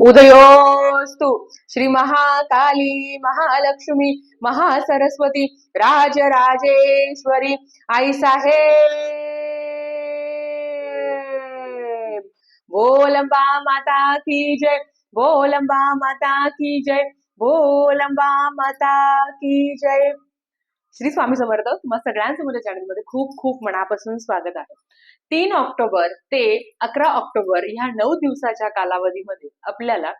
उदयोस्तु श्री महाकाली महालक्ष्मी महासरस्वती राजराजेश्वरी आई साहेब बोलंबा माता की जय बोलंबा माता की जय बोलंबा माता की जय. श्री स्वामी समर्थ तुम्हाला सगळ्यांचं माझ्या चॅनलमध्ये खूप खूप मनापासून स्वागत आहे. तीन ऑक्टोबर ते अकरा ऑक्टोबर ह्या नऊ दिवसाच्या कालावधीमध्ये आपल्याला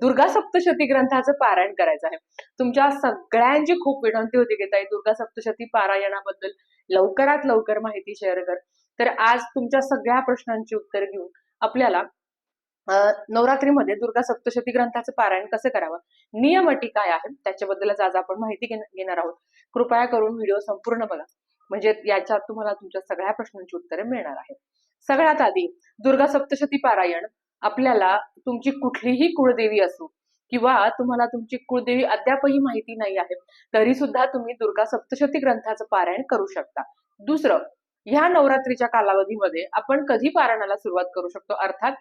दुर्गा सप्तशती ग्रंथाचं पारायण करायचं आहे. तुमच्या सगळ्यांची खूप विनंती होती की ताई दुर्गा सप्तशती पारायणाबद्दल लवकरात लवकर माहिती शेअर कर. तर आज तुमच्या सगळ्या प्रश्नांची उत्तर घेऊन आपल्याला नवरात्रीमध्ये दुर्गा सप्तशती ग्रंथाचं पारायण कसं करावं? नियम अटी काय आहेत? त्याच्याबद्दलच आज आपण माहिती घेणार आहोत. कृपया करून व्हिडिओ संपूर्ण बघा. म्हणजे याच्यात तुम्हाला तुमच्या सगळ्या प्रश्नांची उत्तरे मिळणार आहेत. सगळ्यात आधी दुर्गा सप्तशती पारायण आपल्याला तुमची कुठलीही कुळदेवी असो किंवा तुम्हाला तुमची कुळदेवी अद्यापही माहिती नाही आहे तरी सुद्धा तुम्ही दुर्गा सप्तशती ग्रंथाचं पारायण करू शकता. दुसरं ह्या नवरात्रीच्या कालावधीमध्ये आपण कधी पारायणाला सुरुवात करू शकतो? अर्थात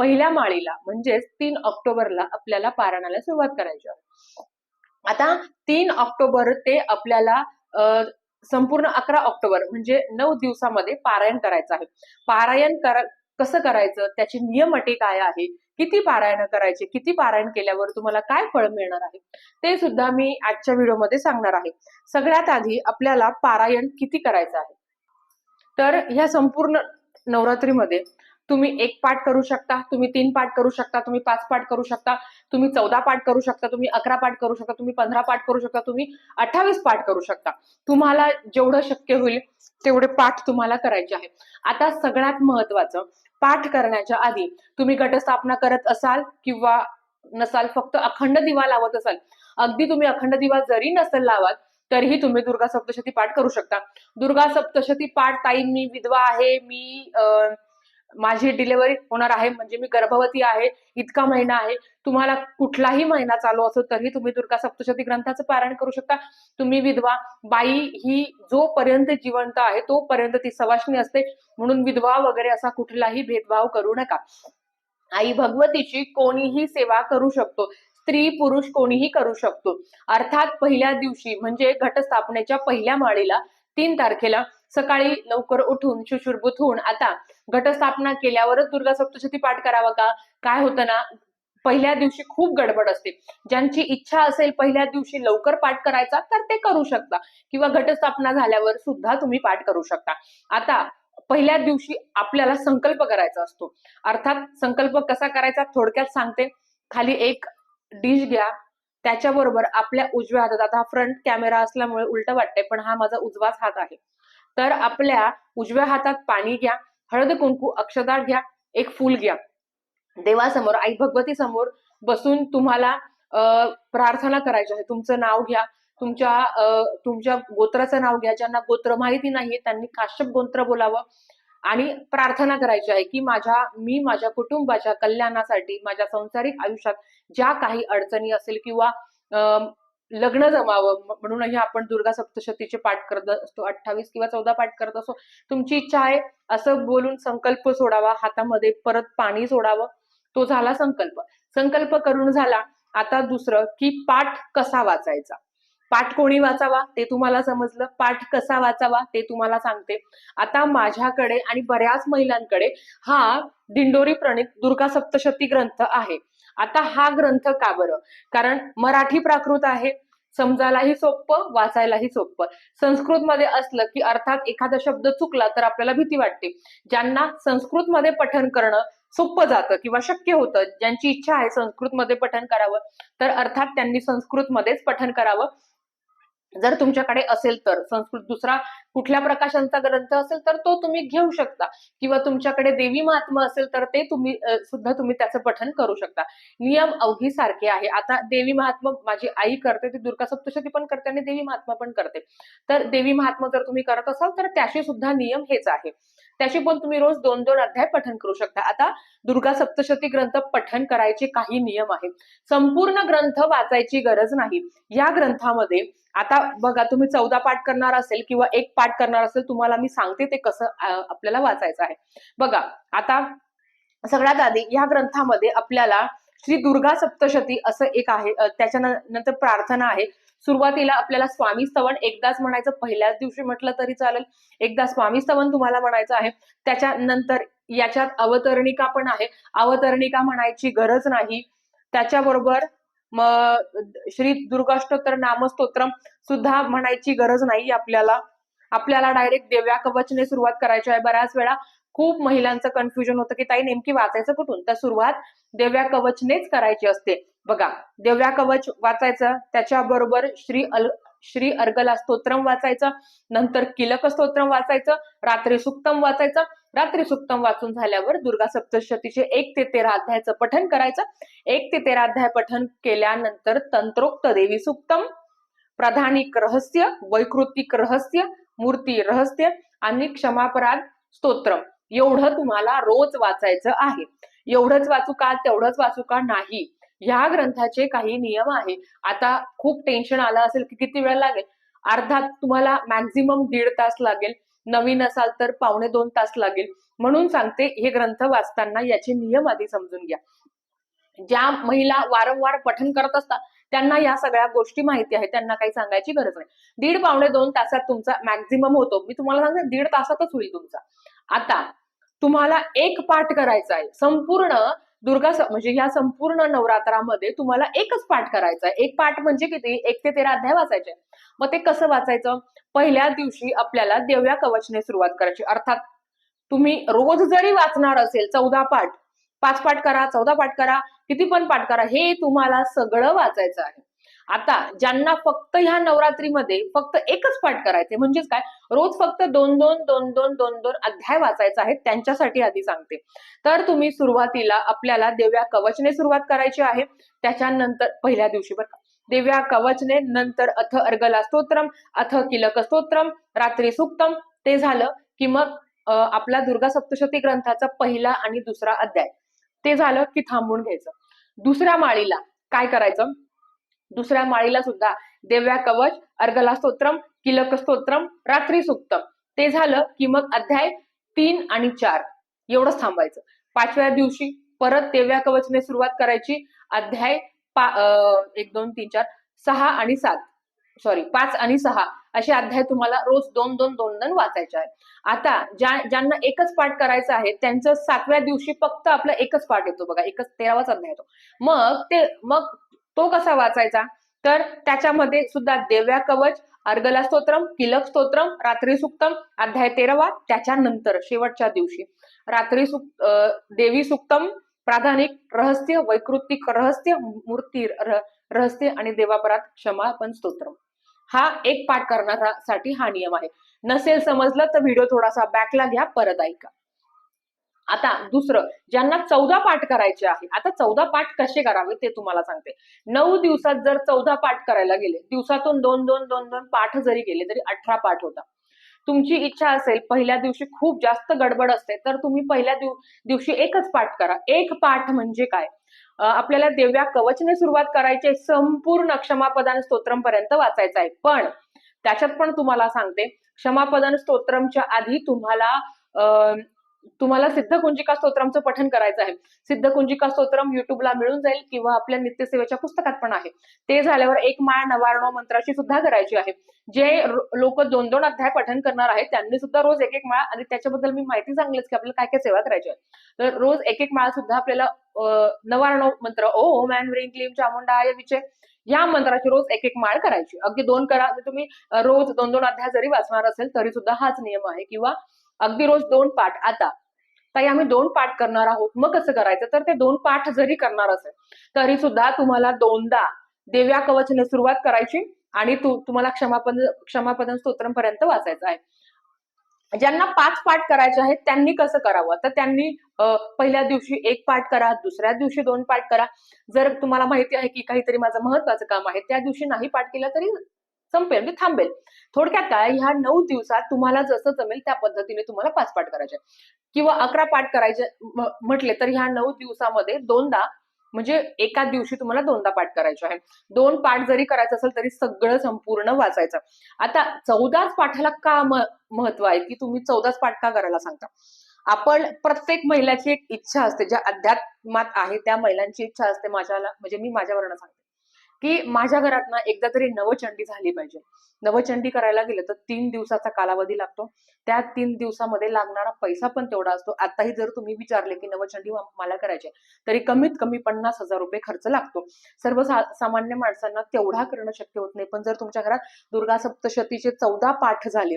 पहिल्या माळीला म्हणजेच तीन ऑक्टोबरला आपल्याला पारायणाला सुरुवात करायची आहे. आता तीन ऑक्टोबर ते आपल्याला संपूर्ण अकरा ऑक्टोबर म्हणजे नऊ दिवसामध्ये पारायण करायचं आहे. पारायण कर कसं करायचं? त्याची नियम अटी काय आहे? किती पारायण करायचे? किती पारायण केल्यावर तुम्हाला काय फळ मिळणार आहे? ते सुद्धा मी आजच्या व्हिडिओमध्ये सांगणार आहे. सगळ्यात आधी आपल्याला पारायण किती करायचं आहे? तर ह्या संपूर्ण नवरात्रीमध्ये तुम्ही एक पाठ करू शकता तुम्ही तीन पाठ करू शकता तुम्ही पाच पाठ करू शकता तुम्ही चौदा पाठ करू शकता तुम्ही अकरा पाठ करू शकता तुम्ही पंधरा पाठ करू शकता तुम्ही अठ्ठावीस पाठ करू शकता. तुम्हाला जेवढं शक्य होईल तेवढे पाठ तुम्हाला करायचे आहे आता सगळ्यात महत्वाचं पाठ करण्याच्या आधी तुम्ही गटस्थापना करत असाल किंवा नसाल फक्त अखंड दिवा लावत असाल. अगदी तुम्ही अखंड दिवा जरी नसेल लावत तरीही तुम्ही दुर्गा सप्तशती पाठ करू शकता. दुर्गा सप्तशती पाठ ताई मी विधवा आहे मी अं, माझी डिलिव्हरी होणार आहे म्हणजे मी गर्भवती आहे इतका महिना आहे तुम्हाला कुठलाही महिना चालू असो तरी तुम्ही दुर्गा सप्तशती ग्रंथाचं पारायण करू शकता. तुम्ही विधवा बाई ही जोपर्यंत जिवंत आहे तोपर्यंत ती सवाशणी असते. म्हणून विधवा वगैरे असा कुठलाही भेदभाव करू नका. आई भगवतीची कोणीही सेवा करू शकतो. स्त्री पुरुष कोणीही करू शकतो. अर्थात पहिल्या दिवशी म्हणजे घटस्थापनेच्या पहिल्या माळीला तीन तारखेला सकाळी लवकर उठून शुशुरभूत होऊन आता घटस्थापना केल्यावरच दुर्गा सप्तशती पाठ करावा का? काय होतं ना पहिल्या दिवशी खूप गडबड असते. ज्यांची इच्छा असेल पहिल्या दिवशी लवकर पाठ करायचा तर ते करू शकता. किंवा घटस्थापना झाल्यावर सुद्धा तुम्ही पाठ करू शकता. आता पहिल्या दिवशी आपल्याला संकल्प करायचा असतो. अर्थात संकल्प कसा करायचा? थोडक्यात सांगते. खाली एक डिश घ्या. त्याच्याबरोबर आपल्या उजव्या हातात आता फ्रंट कॅमेरा असल्यामुळे उलट वाटतंय पण हा माझा उजवाच हात आहे. तर आपल्या उजव्या हातात पाणी घ्या हळद कुंकू अक्षदा घ्या एक फूल घ्या. देवासमोर आई भगवती समोर बसून तुम्हाला प्रार्थना करायची आहे. तुमचं नाव घ्या. तुमच्या तुमच्या गोत्राचं नाव घ्या. ज्यांना गोत्र माहिती नाहीये त्यांनी काश्यप गोत्र बोलावं. आणि प्रार्थना करायची आहे की माझ्या मी माझ्या कुटुंबाच्या कल्याणासाठी माझ्या संसारिक आयुष्यात ज्या काही अडचणी असेल किंवा लग्न जमावं. म्हणूनही आपण दुर्गा सप्तशतीचे पाठ करत असतो. अठ्ठावीस किंवा चौदा पाठ करत असतो तुमची इच्छा आहे असं बोलून संकल्प सोडावा. हातामध्ये परत पाणी सोडावं. तो झाला संकल्प. संकल्प करून झाला. आता दुसरं की पाठ कसा वाचायचा? पाठ कोणी वाचावा? ते तुम्हाला समजलं. पाठ कसा वाचावा? ते तुम्हाला सांगते. आता माझ्याकडे आणि बऱ्याच महिलांकडे हा दिंडोरी प्रणित दुर्गा सप्तशती ग्रंथ आहे. आता हा ग्रंथ का बरं? कारण मराठी प्राकृत आहे. समजायलाही सोपं वाचायलाही सोपं. संस्कृत मध्ये असलं की अर्थात एखादा शब्द चुकला तर आपल्याला भीती वाटते. ज्यांना संस्कृत मध्ये करणं सोपं जातं किंवा शक्य होतं ज्यांची इच्छा आहे संस्कृत मध्ये करावं तर अर्थात त्यांनी संस्कृत मध्येच करावं. जर तुमच्याकडे असेल तर संस्कृत दुसरा कुठल्या प्रकाशांचा ग्रंथ असेल तर तो तुम्ही घेऊ शकता. किंवा तुमच्याकडे देवी महात्मा असेल तर ते तुम्ही सुद्धा तुम्ही त्याचं पठन करू शकता. नियम अवघी सारखे आहे. आता देवी महात्मा माझी आई करते ती दुर्गा सप्तशती पण करते आणि देवी महात्मा पण करते. तर देवी महात्मा जर तुम्ही करत असाल तर त्याशी सुद्धा नियम हेच आहे. त्याशी पण तुम्ही रोज दोन दोन अध्याय पठन करू शकता. आता दुर्गा सप्तशती ग्रंथ पठन करायचे काही नियम आहेत. संपूर्ण ग्रंथ वाचायची गरज नाही. या ग्रंथामध्ये आता बघा तुम्ही चौदा पाठ करणार असेल किंवा एक पाठ करणार असेल तुम्हाला मी सांगते ते कसं आपल्याला वाचायचं आहे. बघा आता सगळ्यात आधी या ग्रंथामध्ये आपल्याला श्री दुर्गा सप्तशती असं एक आहे त्याच्यानंतर प्रार्थना आहे. सुरुवातीला आपल्याला स्वामी स्तवन एकदाच म्हणायचं पहिल्याच दिवशी म्हटलं तरी चालेल. एकदा स्वामी स्तवन तुम्हाला म्हणायचं आहे त्याच्यानंतर याच्यात अवतरणिका पण आहे. अवतरणिका म्हणायची गरज नाही. त्याच्याबरोबर श्री दुर्गाष्टोत्तर नामस्तोत्रम सुद्धा म्हणायची गरज नाही आपल्याला. आपल्याला डायरेक्ट देव्या कवचने सुरुवात करायची आहे. बऱ्याच वेळा खूप महिलांचं कन्फ्युजन होतं की ताई नेमकी वाचायचं कुठून? तर सुरुवात देव्या कवचनेच करायची असते. बघा देव्या कवच वाचायचं त्याच्याबरोबर श्री अल श्री अर्गला स्तोत्रम वाचायचं नंतर किलक स्तोत्रम वाचायचं रात्री सुक्तम वाचायचं. रात्री सुक्तम वाचून झाल्यावर दुर्गा सप्तशतीचे एक ते तेरा अध्यायाचं पठन करायचं. एक ते तेरा अध्याय पठन केल्यानंतर तंत्रोक्त देवी सुक्तम प्राधानिक रहस्य वैकृतिक रहस्य मूर्ती रहस्य आणि क्षमापराध स्तोत्रम. एवढं तुम्हाला रोज वाचायचं आहे. एवढंच वाचू का तेवढंच वाचू का नाही? ह्या ग्रंथाचे काही नियम आहे. आता खूप टेन्शन आलं असेल की किती वेळ लागेल? अर्थात तुम्हाला मॅक्झिमम दीड तास लागेल. नवीन असाल तर पावणे दोन तास लागेल. म्हणून सांगते हे ग्रंथ वाचताना याचे नियम आधी समजून घ्या. ज्या महिला वारंवार पठन करत असतात त्यांना या सगळ्या गोष्टी माहिती आहे त्यांना काही सांगायची गरज नाही. दीड पावणे दोन तासात तुमचा मॅक्झिमम होतो. मी तुम्हाला सांगते दीड तासातच होईल तुमचा. आता तुम्हाला एक पाठ करायचा आहे. संपूर्ण दुर्गा म्हणजे ह्या संपूर्ण नवरात्रामध्ये तुम्हाला एकच पाठ करायचा आहे. एक पाठ म्हणजे किती? एक ते तेरा अध्याय वाचायचे. मग ते कसं वाचायचं? पहिल्या दिवशी आपल्याला देव्या कवचने सुरुवात करायची. अर्थात तुम्ही रोज जरी वाचणार असेल चौदा पाठ पाच पाठ करा चौदा पाठ करा किती पण पाठ करा हे तुम्हाला सगळं वाचायचं आहे. आता ज्यांना फक्त ह्या नवरात्रीमध्ये फक्त एकच पाठ करायचे म्हणजेच काय? रोज फक्त दोन दोन दोन दोन दोन दोन अध्याय वाचायचा आहे त्यांच्यासाठी आधी सांगते. तर तुम्ही सुरुवातीला आपल्याला देव्या कवचने सुरुवात करायची आहे त्याच्यानंतर पहिल्या दिवशी बरं देव्या कवचने नंतर अथ अर्गला स्तोत्रम अथ किलक स्तोत्रम रात्री सुक्तम ते झालं की मग आपला दुर्गा सप्तशती ग्रंथाचा पहिला आणि दुसरा अध्याय. ते झालं की थांबून घ्यायचं. दुसऱ्या माळीला काय करायचं? दुसऱ्या माळीला सुद्धा देव्या कवच अर्गला स्तोत्रम किलक स्तोत्रम रात्री सुक्तम. ते झालं की मग अध्याय तीन आणि चार. एवढंच थांबायचं. पाचव्या दिवशी परत देव्या कवचने सुरुवात करायची. अध्याय अं, एक दोन तीन चार सहा आणि सात. सॉरी पाच आणि सहा. असे अध्याय तुम्हाला रोज दोन दोन दोन दोन वाचायचे आहेत. आता ज्या ज्यांना एकच पाठ करायचं आहे त्यांचं सातव्या दिवशी फक्त आपला एकच पाठ येतो बघा. एकच तेरावाच अध्याय येतो. मग ते मग तो कसा वाचायचा? तर त्याच्यामध्ये सुद्धा देव्या कवच अर्गला स्तोत्रम किलक स्तोत्रम रात्री सुक्तम अध्याय तेरावा त्याच्यानंतर शेवटच्या दिवशी. रात्री सुक देवी सुक्तम प्राधानिक रहस्य वैकृतिक रहस्य मूर्ती रहस्य आणि देवापरात क्षमापण स्तोत्रम. हा एक पाठ करण्यासाठी हा नियम आहे. नसेल समजलं तर व्हिडिओ थोडासा बॅकला घ्या परत ऐका. आता दुसरं ज्यांना चौदा पाठ करायचे आहे आता चौदा पाठ कसे करावे ते तुम्हाला सांगते. नऊ दिवसात जर चौदा पाठ करायला गेले दिवसातून दोन दोन दोन दोन पाठ जरी गेले तरी अठरा पाठ होता. तुमची इच्छा असेल पहिल्या दिवशी खूप जास्त गडबड असते तर तुम्ही पहिल्या दिव दिवशी एकच पाठ करा. एक पाठ म्हणजे काय? आपल्याला देव्या कवचने सुरुवात करायची संपूर्ण क्षमापदान स्तोत्रमपर्यंत वाचायचं आहे. पण त्याच्यात पण तुम्हाला सांगते क्षमापदान स्तोत्रमच्या आधी तुम्हाला तुम्हाला सिद्ध कुंजिका स्तोत्रमचं पठन करायचं आहे. सिद्ध कुंजिका स्तोत्रम युट्यूबला मिळून जाईल किंवा आपल्या नित्यसेवेच्या पुस्तकात पण आहे. ते झाल्यावर एक माळ नवारणव मंत्राची सुद्धा करायची आहे. जे लोक दोन दोन अध्याय पठन करणार आहेत त्यांनी सुद्धा रोज एक एक माळ आणि त्याच्याबद्दल मी माहिती सांगलीच की आपल्याला काय काय सेवा करायची आहे. तर रोज एक एक माळ सुद्धा आपल्याला अं, मंत्र ओ मॅन व्रिंग क्लीम या विचे या मंत्राची रोज एक एक माळ करायची. अगदी दोन करा तुम्ही रोज दोन दोन अध्याय जरी वाचणार असेल तरी सुद्धा हाच नियम आहे. किंवा अगदी रोज दोन पाठ. आता ताई आम्ही दोन पाठ करणार आहोत. मग कसं करायचं? तर ते दोन पाठ जरी करणार असेल तरी सुद्धा तुम्हाला दोनदा देव्या कवचने सुरुवात करायची आणि तू तुम्हाला क्षमापद क्षमापदन स्तोत्रांपर्यंत वाचायचं आहे. ज्यांना पाच पाठ करायचे आहेत त्यांनी कसं करावं? तर त्यांनी अं, पहिल्या दिवशी एक पाठ करा दुसऱ्या दिवशी दोन पाठ करा. जर तुम्हाला माहिती आहे की काहीतरी माझं महत्वाचं काम आहे त्या दिवशी नाही पाठ केलं तरी संपेल म्हणजे थांबेल. थोडक्यात काय ह्या नऊ दिवसात तुम्हाला जसं जमेल त्या पद्धतीने तुम्हाला पाच पाठ करायचे. किंवा अकरा पाठ करायचे म्हटले तर ह्या नऊ दिवसामध्ये दोनदा म्हणजे एका दिवशी तुम्हाला दोनदा पाठ करायचे आहे. दोन पाठ जरी करायचं असेल तरी सगळं संपूर्ण वाचायचं. आता चौदाच पाठाला का महत्त्व आहे? की तुम्ही चौदाच पाठ का करायला सांगता? आपण प्रत्येक महिलाची एक इच्छा असते ज्या अध्यात्मात आहे त्या महिलांची इच्छा असते माझ्याला म्हणजे मी माझ्यावरनं सांगते. की माझ्या घरात ना एकदा तरी नवचंडी झाली पाहिजे. नवचंडी करायला गेलं तर तीन दिवसाचा कालावधी लागतो. त्या तीन दिवसामध्ये लागणारा पैसा पण तेवढा असतो. आताही जर तुम्ही विचारले की नवचंडी मला करायचे तरी कमीत कमी पन्नास हजार रुपये खर्च लागतो. सर्व सामान्य माणसांना तेवढा करणं शक्य होत नाही. पण जर तुमच्या घरात दुर्गा सप्तशतीचे चौदा पाठ झाले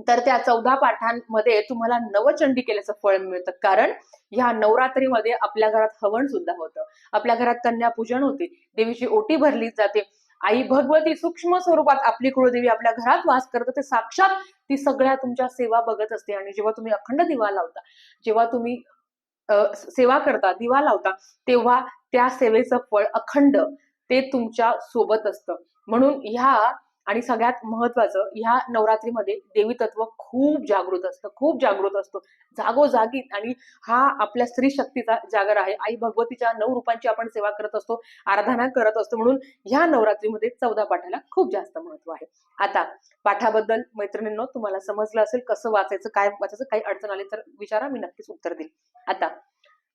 तर त्या चौदा पाठांमध्ये तुम्हाला नवचंडी केल्याचं फळ मिळतं. कारण ह्या नवरात्रीमध्ये आपल्या घरात हवन सुद्धा होतं. आपल्या घरात कन्यापूजन होते. देवीची ओटी भरली जाते. आई भगवती सूक्ष्म स्वरूपात आपली कुळदेवी आपल्या घरात वास करत. ते साक्षात ती सगळ्या तुमच्या सेवा बघत असते. आणि जेव्हा तुम्ही अखंड दिवा लावता जेव्हा तुम्ही सेवा करता दिवा लावता तेव्हा त्या सेवेचं फळ अखंड ते तुमच्यासोबत असतं. म्हणून ह्या आणि सगळ्यात महत्वाचं ह्या नवरात्रीमध्ये देवी तत्व खूप जागृत असतं खूप जागृत असतो. जागोजागी आणि हा आपल्या स्त्री शक्तीचा जागर आहे. आई भगवतीच्या नऊ रूपांची आपण सेवा करत असतो आराधना करत असतो म्हणून ह्या नवरात्रीमध्ये चौदा पाठाला खूप जास्त महत्त्व आहे. आता पाठाबद्दल मैत्रिणींनो तुम्हाला समजलं असेल कसं वाचायचं काय वाचायचं काही अडचण आली तर विचारा मी नक्कीच उत्तर देईल आता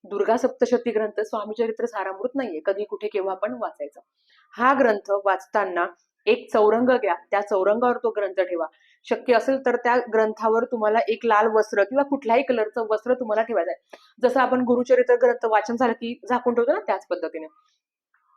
दुर्गा सप्तशती ग्रंथ स्वामी चरित्र सारामृत नाहीये कधी कुठे केव्हा पण वाचायचं. हा ग्रंथ वाचताना एक चौरंग घ्या. त्या चौरंगावर तो ग्रंथ ठेवा. शक्य असेल तर त्या ग्रंथावर तुम्हाला एक लाल वस्त्र किंवा कुठल्याही कलरचं वस्त्र तुम्हाला ठेवायचं आहे जसं आपण गुरुचरित्र ग्रंथ वाचन झालं की झाकून ठेवतो ना त्याच पद्धतीने.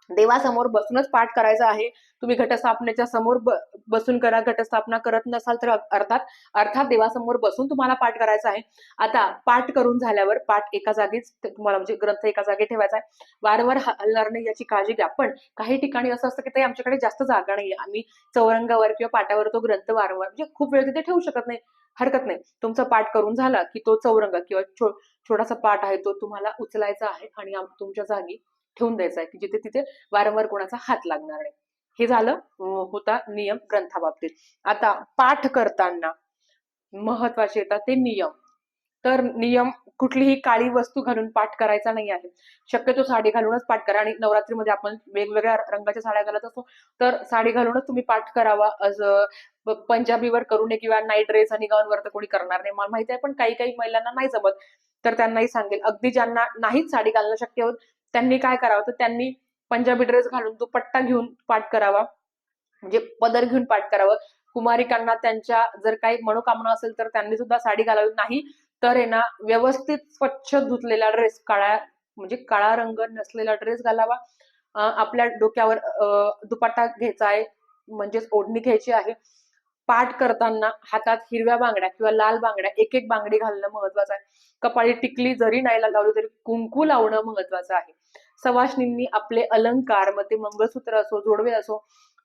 देवासमोर बसूनच पाठ करायचा आहे. तुम्ही घटस्थापनेच्या समोर ब- बसून करा घटस्थापना करत नसाल तर अर्थात अर्थात देवासमोर बसून तुम्हाला पाठ करायचा आहे. आता पाठ करून झाल्यावर पाठ एका जागीच तुम्हाला म्हणजे ग्रंथ एका जागी ठेवायचा आहे. वारंवार हलणार नाही याची काळजी घ्या. पण काही ठिकाणी असं असतं की ते आमच्याकडे जास्त जागा नाहीये. आम्ही चौरंगावर किंवा पाटावर तो ग्रंथ वारंवार म्हणजे खूप वेळ तिथे ठेवू शकत नाही हरकत नाही. तुमचा पाठ करून झाला की तो चौरंग किंवा छोटासा पाठ आहे तो तुम्हाला उचलायचा आहे आणि तुमच्या जागी ठेवून द्यायचा आहे की जिथे तिथे वारंवार कोणाचा हात लागणार नाही. हे झालं होता नियम ग्रंथाबाबतीत. आता पाठ करताना महत्त्वाचे येतात ते नियम. तर नियम कुठलीही काळी वस्तू घालून पाठ करायचा नाही आहे. शक्यतो साडी घालूनच पाठ करा आणि नवरात्रीमध्ये आपण वेगवेगळ्या रंगाच्या साड्या घालत असतो तर साडी घालूनच तुम्ही पाठ करावा. असं पंजाबीवर करू नये किंवा नाईट ड्रेस आणि गाऊनवर तर कोणी करणार नाही. मला माहिती आहे पण काही काही महिलांना नाही जमत. तर त्यांनाही सांगेल अगदी ज्यांना नाहीच साडी घालणं शक्य होत त्यांनी काय करावं? तर त्यांनी पंजाबी ड्रेस घालून दुपट्टा घेऊन पाठ करावा. म्हणजे पदर घेऊन पाठ करावं. कुमारिकांना त्यांच्या जर काही मनोकामना असेल तर त्यांनी सुद्धा साडी घालावी. नाही तर आहे ना व्यवस्थित स्वच्छ धुतलेला ड्रेस काळा म्हणजे काळा रंग नसलेला ड्रेस घालावा. आपल्या डोक्यावर दुपट्टा घ्यायचा आहे म्हणजेच ओढणी घ्यायची आहे. पाठ करताना हातात हिरव्या बांगड्या किंवा लाल बांगड्या एक एक बांगडी घालणं महत्वाचं आहे. कपाळी टिकली जरी नाही लावली तरी कुंकू लावणं महत्वाचं आहे. सवाशनींनी आपले अलंकार मग ते मंगळसूत्र असो जोडवे असो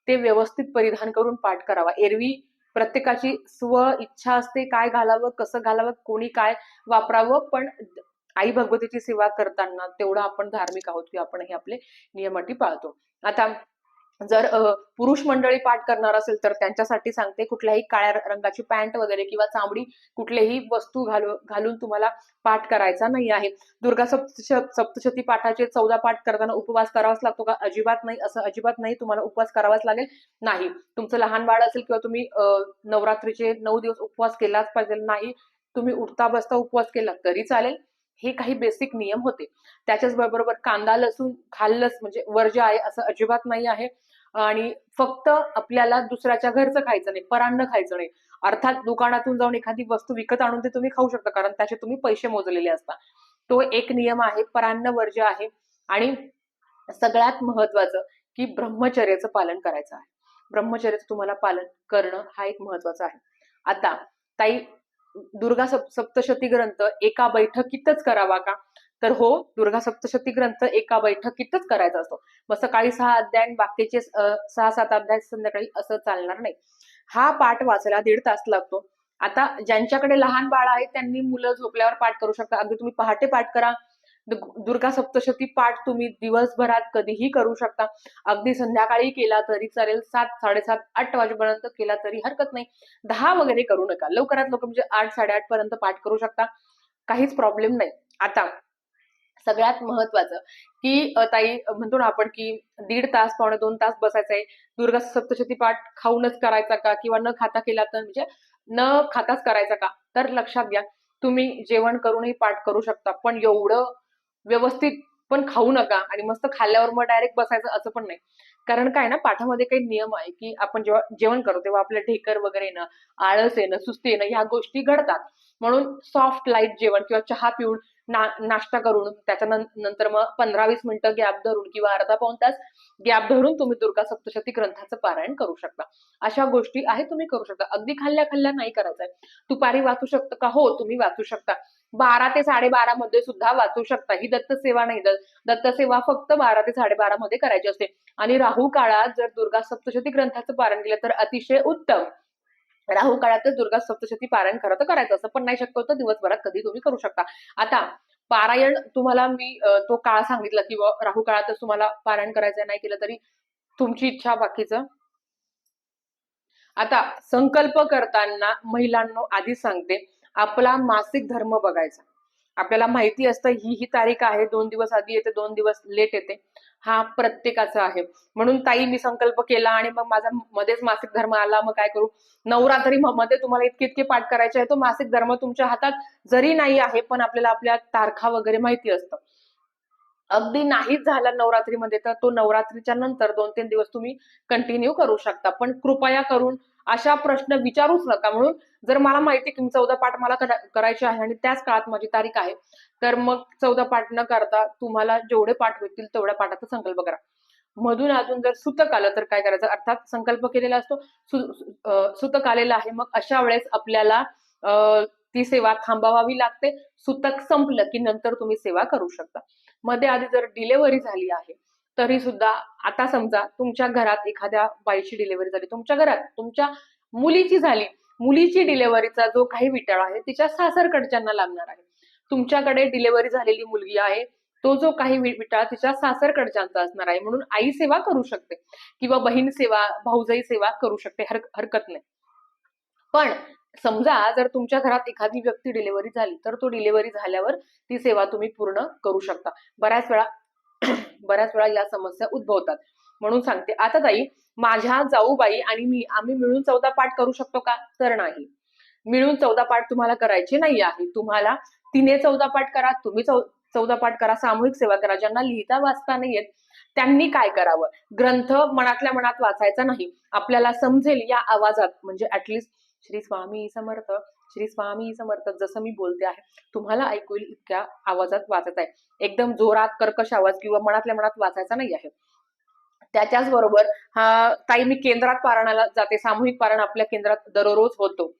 ते व्यवस्थित परिधान करून पाठ करावा. एरवी प्रत्येकाची स्व इच्छा असते काय घालावं कसं घालावं कोणी काय वापरावं पण आई भगवतीची सेवा करताना तेवढं आपण धार्मिक आहोत की आपण हे आपले नियम अटी पाळतो. आता जर पुरुष मंडळी पाठ करणार असेल तर त्यांच्यासाठी सांगते कुठल्याही काळ्या रंगाची पॅन्ट वगैरे किंवा चांबडी कुठलेही वस्तू घालू घालून तुम्हाला पाठ करायचा नाही आहे. दुर्गा सप्तश सप्तशती पाठाचे चौदा पाठ करताना उपवास करावाच लागतो का? अजिबात नाही असं अजिबात नाही तुम्हाला उपवास करावाच लागेल. नाही. तुमचं लहान बाळ असेल किंवा तुम्ही नवरात्रीचे नऊ दिवस उपवास केलाच पाहिजे नाही तुम्ही उठता बसता उपवास केला तरी चालेल. हे काही बेसिक नियम होते. त्याच्याच बरोबर कांदा लसूण खाल्लंच म्हणजे वर्ज्य आहे असं अजिबात नाही आहे. आणि फक्त आपल्याला दुसऱ्याच्या घरचं खायचं नाही परान्न खायचं नाही. अर्थात दुकानातून जाऊन एखादी वस्तू विकत आणून ते तुम्ही खाऊ शकता कारण त्याचे तुम्ही पैसे मोजलेले असता तो एक नियम आहे परान्न वर्ज्य आहे. आणि सगळ्यात महत्वाचं की ब्रह्मचर्याचं पालन करायचं आहे. ब्रह्मचर्याचं तुम्हाला पालन करणं हा एक महत्त्वाचा आहे. आता ताई दुर्गा सप सप्तशती ग्रंथ एका बैठकीतच करावा का? तर हो दुर्गा सप्तशती ग्रंथ एका बैठकीतच करायचा असतो. मग सकाळी सहा अध्याय बाकीचे सहा सात अध्याय संध्याकाळी असं चालणार नाही. हा पाठ वाचायला दीड तास लागतो. आता ज्यांच्याकडे लहान बाळ आहे त्यांनी मुलं झोपल्यावर पाठ करू शकता. अगदी तुम्ही पहाटे पाठ करा. दुर्गा सप्तशती पाठ तुम्ही दिवसभरात कधीही करू शकता. अगदी संध्याकाळी केला तरी चालेल सात साडेसात आठ वाजेपर्यंत केला तरी हरकत नाही. दहा वगैरे करू नका. लवकरात लवकर म्हणजे आठ साडेआठ पर्यंत पाठ करू शकता. काहीच प्रॉब्लेम नाही. आता सगळ्यात महत्वाचं की ताई म्हणतो ना आपण की दीड तास पावणे दोन तास बसायचं आहे दुर्गा सप्तशती पाठ खाऊनच करायचा का किंवा न खाता केला तर म्हणजे न खाताच करायचा का? तर लक्षात घ्या तुम्ही जेवण करूनही पाठ करू शकता पण एवढं व्यवस्थित पण खाऊ नका आणि मस्त खाल्ल्यावर मग डायरेक्ट बसायचं असं पण नाही. कारण काय ना पाठामध्ये काही नियम आहे की आपण जेव्हा जेवण करतो तेव्हा आपलं ढेकर वगैरे येणं आळस येणं सुस्ती येणं ह्या गोष्टी घडतात. म्हणून सॉफ्ट लाइट जेवण किंवा चहा पिऊन ना नाश्ता करून त्याच्यानंतर नंतर मग पंधरा वीस मिनिटं गॅप धरून किंवा अर्धा पाऊण तास गॅप धरून तुम्ही दुर्गा सप्तशती ग्रंथाचं पारायण करू शकता. अशा गोष्टी आहेत तुम्ही करू शकता. अगदी खाल्ल्या खाल्ल्या नाही करायचंय. दुपारी वाचू शकता का? हो तुम्ही वाचू शकता. बारा ते साडेबारा मध्ये सुद्धा वाचू शकता. ही दत्त सेवा नाही. दत्त सेवा फक्त बारा ते साडेबारा मध्ये करायची असते. आणि राहू काळात जर दुर्गा सप्तशती ग्रंथाचं पारायण केलं तर अतिशय उत्तम. राहू काळातच दुर्गा सप्तशती पारायण खरं तर करायचं असं पण नाही शक्य होतं. दिवसभरात कधी तुम्ही करू शकता. आता पारायण तुम्हाला मी तो काळ सांगितला की राहू काळातच तुम्हाला पारायण करायचं नाही केलं तरी तुमची इच्छा बाकीचं. आता संकल्प करताना महिलांनो आधी सांगते आपला मासिक धर्म बघायचा. आपल्याला माहिती असतं ही ही तारीख आहे दोन दिवस आधी येते दोन दिवस लेट येते. हा प्रत्येकाचा आहे. म्हणून ताई मी संकल्प केला आणि मग माझा मध्येच मासिक धर्म आला मग काय करू? नवरात्री मध्ये तुम्हाला इतके इतके पाठ करायचे आहे तो मासिक धर्म तुमच्या हातात जरी नाही आहे पण आपल्याला आपल्या तारखा वगैरे माहिती असतं. अगदी नाहीच झाला नवरात्रीमध्ये तर तो नवरात्रीच्या नंतर दोन तीन दिवस तुम्ही कंटिन्यू करू शकता. पण कृपया करून अशा प्रश्न विचारूच नका. म्हणून जर मला माहिती की चौदा पाठ मला करायचे आहे आणि त्याच काळात माझी तारीख आहे तर मग चौदा पाठ न करता तुम्हाला जेवढे पाठ होतील तेवढ्या पाठाचा संकल्प करा. मधून अजून जर सुतक आलं तर काय करायचं? अर्थात संकल्प केलेला असतो सुतक आलेला आहे मग अशा वेळेस आपल्याला ती सेवा थांबवावी लागते. सुतक संपलं की नंतर तुम्ही सेवा करू शकता. मध्ये आधी जर डिलेव्हरी झाली आहे तरी सुद्धा आता समजा तुमच्या घरात एखाद्या बाईची डिलिव्हरी झाली. तुमच्या घरात तुमच्या मुलीची झाली. मुलीची डिलेव्हरीचा जो काही विटाळ आहे तिच्या सासरकडच्यांना लागणार आहे. तुमच्याकडे डिलेव्हरी झालेली मुलगी आहे तो जो काही विटाळा विटाळ तिच्या सासरकडच्यांचा असणार आहे. म्हणून आई सेवा करू शकते किंवा बहीण सेवा भाऊजाई सेवा करू शकते हर हरकत नाही. पण समजा जर तुमच्या घरात एखादी व्यक्ती डिलिव्हरी झाली तर तो डिलिव्हरी झाल्यावर ती सेवा तुम्ही पूर्ण करू शकता. बऱ्याच वेळा बऱ्याच वेळा या समस्या उद्भवतात. म्हणून सांगते. आता ताई माझ्या जाऊबाई आणि मी आम्ही मिळून चौदा पाठ करू शकतो का? तर नाही. मिळून चौदा पाठ तुम्हाला करायचे नाही आहे. तुम्हाला तिने चौदा पाठ करा तुम्ही चौ चौदा पाठ करा सामूहिक सेवा करा. ज्यांना लिहिता वाचता नाही येत त्यांनी काय करावं? ग्रंथ मनातल्या मनात वाचायचा नाही. आपल्याला समजेल या आवाजात. म्हणजे ऍटलिस्ट श्री स्वामी समर्थ श्री स्वामी समर्थ जसं मी बोलते आहे तुम्हाला ऐकू येईल इतक्या आवाजात वाचत आहे. एकदम जोरात कर्कश आवाज किंवा मनातल्या मनात वाचायचा नाही आहे. त्याच्याच बरोबर हा ताई मी केंद्रात पारणाला जाते. सामूहिक पारण आपल्या केंद्रात दररोज होतो.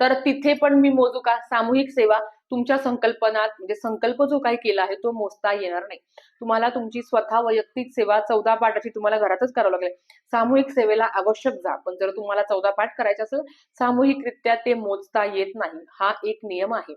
तर तिथे पण मी मोजू का? सामूहिक सेवा तुमच्या संकल्पनात म्हणजे संकल्प जो काही केला आहे तो मोजता येणार नाही. तुम्हाला तुमची स्वतः वैयक्तिक सेवा चौदा पाठाची तुम्हाला घरातच करावं लागेल. सामूहिक सेवेला आवश्यक जा पण जर तुम्हाला चौदा पाठ करायचे असेल सामूहिकरित्या ते मोजता येत नाही. हा एक नियम आहे.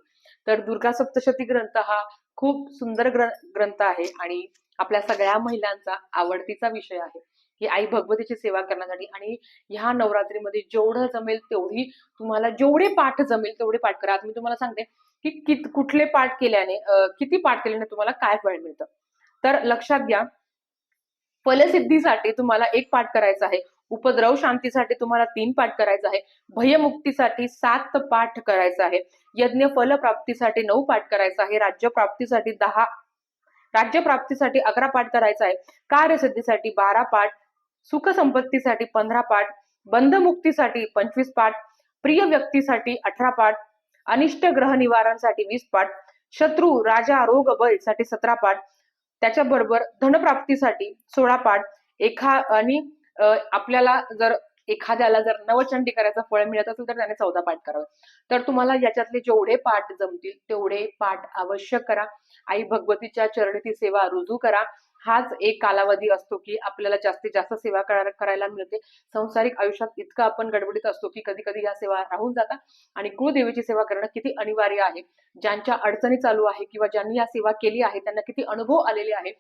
तर दुर्गा सप्तशती ग्रंथ हा खूप सुंदर ग्र ग्रंथ आहे आणि आपल्या सगळ्या महिलांचा आवडतीचा विषय आहे. की आई भगवतीची सेवा करण्यासाठी आणि ह्या नवरात्रीमध्ये जेवढं जमेल तेवढी तुम्हाला जेवढे पाठ जमेल तेवढे पाठ करा. आता मी तुम्हाला सांगते की कित कुठले पाठ केल्याने किती पाठ केल्याने तुम्हाला काय फळ मिळतं? तर लक्षात घ्या फलसिद्धीसाठी तुम्हाला एक पाठ करायचा आहे. उपद्रव शांतीसाठी तुम्हाला तीन पाठ करायचा आहे. भयमुक्तीसाठी सात पाठ करायचा आहे. यज्ञ फल प्राप्तीसाठी नऊ पाठ करायचा आहे. राज्य प्राप्तीसाठी दहा राज्य प्राप्तीसाठी अकरा पाठ करायचा आहे. कार्यसिद्धीसाठी बारा पाठ सुख संपत्तीसाठी पंधरा पाठ बंधमुक्तीसाठी पंचवीस पाठ प्रिय व्यक्तीसाठी अठरा पाठ अनिष्ट ग्रह निवारणसाठी वीस पाठ शत्रू राजा रोगसाठी सतरा पाठ त्याच्याबरोबर धनप्राप्तीसाठी सोळा पाठ. एखा आणि आपल्याला जर एखाद्याला जर नवचंडी करायचं फळ मिळत असेल तर त्याने चौदा पाठ करावं. तर तुम्हाला याच्यातले जेवढे पाठ जमतील तेवढे पाठ अवश्य करा. आई भगवतीच्या चरणीची सेवा रुजू करा. हाच एक कालावधी असतो की आपल्याला जास्तीत जास्त सेवा करायला मिळते. संसारिक आयुष्यात इतकं आपण गडबडीत असतो की कधी कधी या सेवा राहून जातात. आणि कुळदेवीची सेवा करणं किती अनिवार्य आहे. ज्यांच्या अडचणी चालू आहे किंवा ज्यांनी या सेवा केली आहे त्यांना किती अनुभव आलेले आहे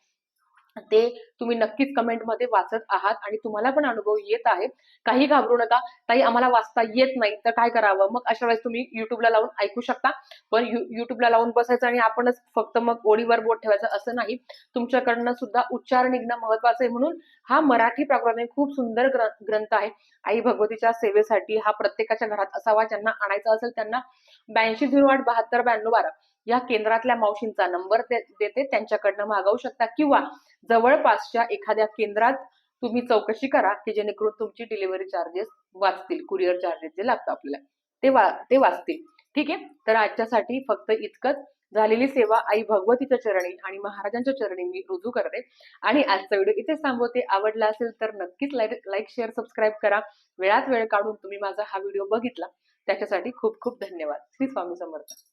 ते तुम्ही नक्कीच कमेंटमध्ये वाचत आहात आणि तुम्हाला पण अनुभव येत आहेत. काही घाबरू नका. ताई आम्हाला वाचता येत नाही. तर काय करावं? मग अशा वेळेस तुम्ही युट्यूबला लावून ऐकू शकता. पण युट्यूबला लावून बसायचं आणि आपणच फक्त मग ओळीवर बोट ठेवायचं असं नाही. तुमच्याकडनं सुद्धा उच्चार निघणं महत्वाचं आहे म्हणून हा मराठी प्राकृतिक खूप सुंदर ग्रंथ आहे. आई भगवतीच्या सेवेसाठी हा प्रत्येकाच्या घरात असावा. ज्यांना आणायचा असेल त्यांना ब्याऐंशी झिरो आठ बहात्तर ब्याण्णव बारा. या केंद्रातल्या मावशींचा नंबर देते त्यांच्याकडनं मागवू शकता. किंवा जवळपासच्या एखाद्या केंद्रात तुम्ही चौकशी करा की जेणेकरून तुमची डिलिव्हरी चार्जेस वाचतील कुरिअर चार्जेस जे लागतं आपल्याला. ते वा ते वाचतील. ठीक आहे? तर आजच्यासाठी फक्त इतकंच. झालेली सेवा आई भगवतीच्या चरणी आणि महाराजांच्या चरणी मी रुजू करते. आणि आजचा व्हिडिओ इथेच थांबवते. आवडला असेल तर नक्कीच लाईक शेअर सबस्क्राईब करा. वेळात वेळ काढून तुम्ही माझा हा व्हिडिओ बघितला. त्याच्यासाठी खूप खूप धन्यवाद. श्री स्वामी समर्थ.